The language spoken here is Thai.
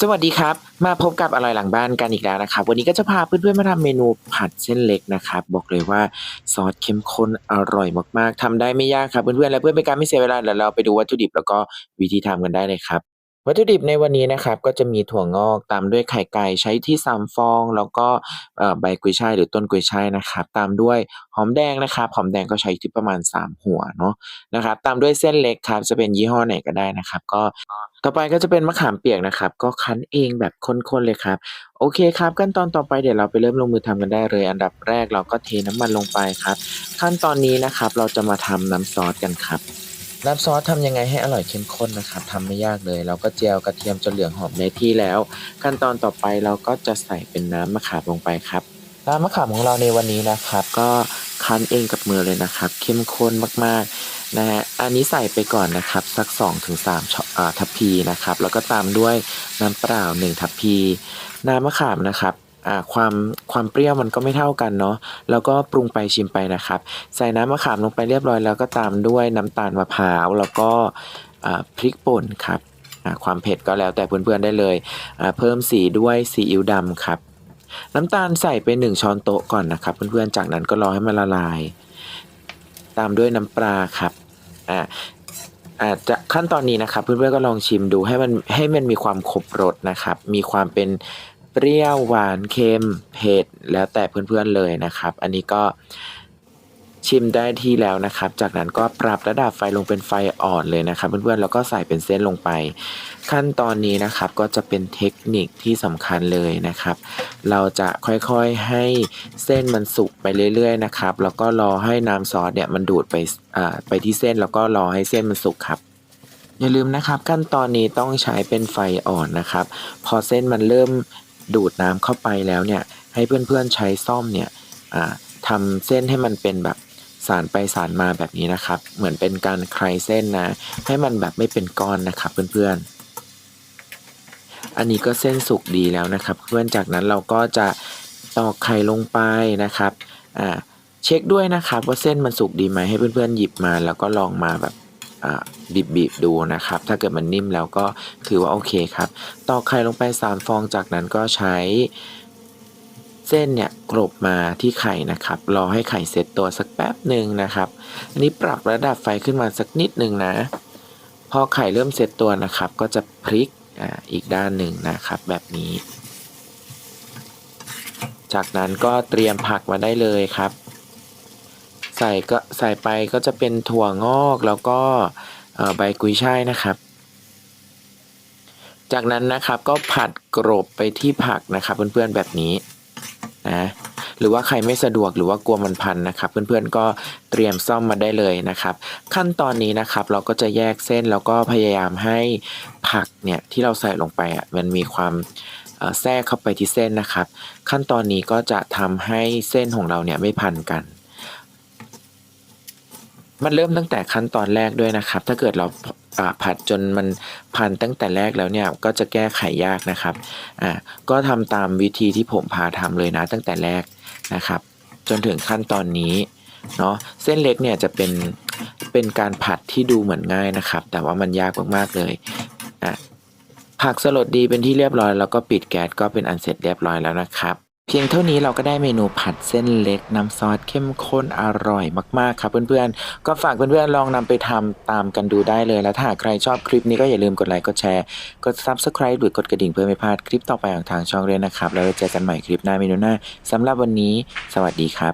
สวัสดีครับ มาพบกับอร่อยหลังบ้านกันอีกแล้วนะครับ วันนี้ก็จะพาเพื่อนๆมาทำเมนูผัดเส้นเล็กนะครับ บอกเลยว่าซอสเข้มข้นอร่อยมากๆทำได้ไม่ยากครับเพื่อนๆและเพื่อนเป็นการไม่เสียเวลาเดี๋ยวเราไปดูวัตถุดิบแล้วก็วิธีทำกันได้เลยครับ วัตถุดิบในวันนี้นะครับก็จะมีถั่วงอกตามด้วยไข่ไก่ใช้ที่สามฟอง แล้วก็ใบกุยช่ายหรือต้นกุยช่ายนะครับตามด้วยหอมแดงนะครับหอมแดงก็ใช้ที่ประมาณ 3 หัวเนาะนะครับตามด้วยเส้นเล็กครับจะเป็นยี่ห้อไหนก็ได้นะครับ ก็ต่อไปก็จะเป็นมะขามเปียกนะครับ ก็คั้นเองแบบข้นๆเลยครับโอเคครับ ขั้นตอนต่อไปเดี๋ยวเราไปเริ่มลงมือทำกันได้เลย อันดับแรกเราก็เทน้ำมันลงไปครับ ขั้นตอนนี้นะครับเราจะมาทำน้ำซอสกันครับ น้ำซอสทำยังไงให้อร่อยเข้มข้นนะครับทำไม่ยากเลย เราก็เจียวกระเทียมจนเหลืองหอมในที่แล้ว ขั้นตอนต่อไปเราก็จะใส่เป็นน้ำมะขามลงไปครับน้ำมะขามของเราในวันนี้นะครับ ก็คั้นเองกับมือเลยนะครับ เข้มข้นมากๆนะฮะอันนี้ใส่ไปก่อนนะครับ สัก 2-3ถึงช้อนอ่าทัพพีนะครับ แล้วก็ตามด้วยน้ำเปล่า 1 ทัพพี น้ำมะขามนะครับ อ่าความความเปรี้ยวมันก็ไม่เท่ากันเนาะแล้วก็ปรุงไปชิมไปนะครับ ใส่น้ำมะขามลงไปเรียบร้อยแล้วก็ตามด้วยน้ำตาลมะพร้าวแล้วก็พริกป่นครับความเผ็ดก็แล้วแต่เพื่อนๆได้เลย เพิ่มสีด้วยซีอิ๊วดำครับ น้ำตาลใส่ไป1ช้อนโต๊ะก่อนนะครับ เพื่อนๆจากนั้นก็รอให้มันละลาย ตามด้วยน้ำปลาครับอ่าอาจจะขั้นตอนนี้นะครับเพื่อนๆก็ลองชิมดูให้มันให้มันมีความครบรสนะครับ มีความเป็น เปรี้ยวหวานเค็มเผ็ดแล้วแต่เพื่อนๆเลยนะครับ อันนี้ก็ชิมได้ที่แล้วนะครับ จากนั้นก็ปรับระดับไฟลงเป็นไฟอ่อนเลยนะครับ เพื่อนๆแล้วก็ใส่เป็นเส้นลงไป ขั้นตอนนี้นะครับก็จะเป็นเทคนิคที่สำคัญเลยนะครับ เราจะค่อยๆให้เส้นมันสุกไปเรื่อยๆนะครับ แล้วก็รอให้น้ำซอสเนี่ยมันดูดไปไปที่เส้นแล้วก็รอให้เส้นมันสุกครับอย่าลืมนะครับขั้นตอนนี้ต้องใช้เป็นไฟอ่อนนะครับ พอเส้นมันเริ่ม ดูดน้ำเข้าไปแล้วเนี่ยให้เพื่อนๆใช้ซ่อมเนี่ยอ่าทำเส้นให้มันเป็นแบบสานไปสานมาแบบนี้นะครับ เหมือนเป็นการคลายเส้นนะ ให้มันแบบไม่เป็นก้อนนะครับเพื่อนๆ อันนี้ก็เส้นสุกดีแล้วนะครับ เพื่อนจากนั้นเราก็จะตอกไข่ลงไปนะครับเช็คด้วยนะครับว่าเส้นมันสุกดีไหมให้เพื่อนๆหยิบมาแล้วก็ลองมาแบบ อ่าบีบๆดูนะครับ ถ้าเกิดมันนิ่มแล้วก็ถือว่าโอเคครับ ตอกไข่ลงไป 3 ฟองจากนั้นก็ใช้เส้นเนี่ยกลบมาที่ไข่นะครับ รอให้ไข่เซตตัวสักแป๊บหนึ่งนะครับ อันนี้ปรับระดับไฟขึ้นมาสักนิดหนึ่งนะ พอไข่เริ่มเซตตัวนะครับ ก็จะพลิกออีกด้านหนึ่งนะครับ แบบนี้ จากนั้นก็เตรียมผักมาได้เลยครับ ใส่ก็ใส่ไปก็จะเป็นถั่วงอกแล้วก็ใบกุยช่ายนะครับ จากนั้นนะครับก็ผัดกรบไปที่ผักนะครับเพื่อนๆแบบนี้นะหรือว่าใครไม่สะดวกหรือว่ากลัวมันพันนะครับ เพื่อนๆก็เตรียมซ่อมมาได้เลยนะครับ ขั้นตอนนี้นะครับเราก็จะแยกเส้นแล้วก็พยายามให้ผักเนี่ยที่เราใส่ลงไปอะมันมีความแทรกเข้าไปที่เส้นนะครับ ขั้นตอนนี้ก็จะทำให้เส้นของเราเนี่ยไม่พันกัน มันเริ่มตั้งแต่ขั้นตอนแรกด้วยนะครับ ถ้าเกิดเราผัดจนมันพันตั้งแต่แรกแล้วเนี่ยก็จะแก้ไขยากนะครับอ่าก็ทำตามวิธีที่ผมพาทำเลยนะ ตั้งแต่แรกนะครับ จนถึงขั้นตอนนี้เนาะเส้นเล็กเนี่ยจะเป็นเป็นการผัดที่ดูเหมือนง่ายนะครับ แต่ว่ามันยากมากๆเลยอะผักสลดดีเป็นที่เรียบร้อยแล้วก็ปิดแก๊สก็เป็นอันเสร็จเรียบร้อยแล้วนะครับ เพียงเท่านี้เราก็ได้เมนูผัดเส้นเล็กน้ำซอสเข้มข้นอร่อยมากๆครับเพื่อนๆ ก็ฝากเพื่อนๆ ลองนำไปทำตามกันดูได้เลยแล้วถ้าใครชอบคลิปนี้ก็อย่าลืมกดไลค์กดแชร์ กด Subscribe หรือกดกระดิ่งเพื่อไม่พลาดคลิปต่อไปของทางช่องเลยนะครับ แล้วเจอกันใหม่คลิปหน้าเมนูหน้าสำหรับวันนี้ สวัสดีครับ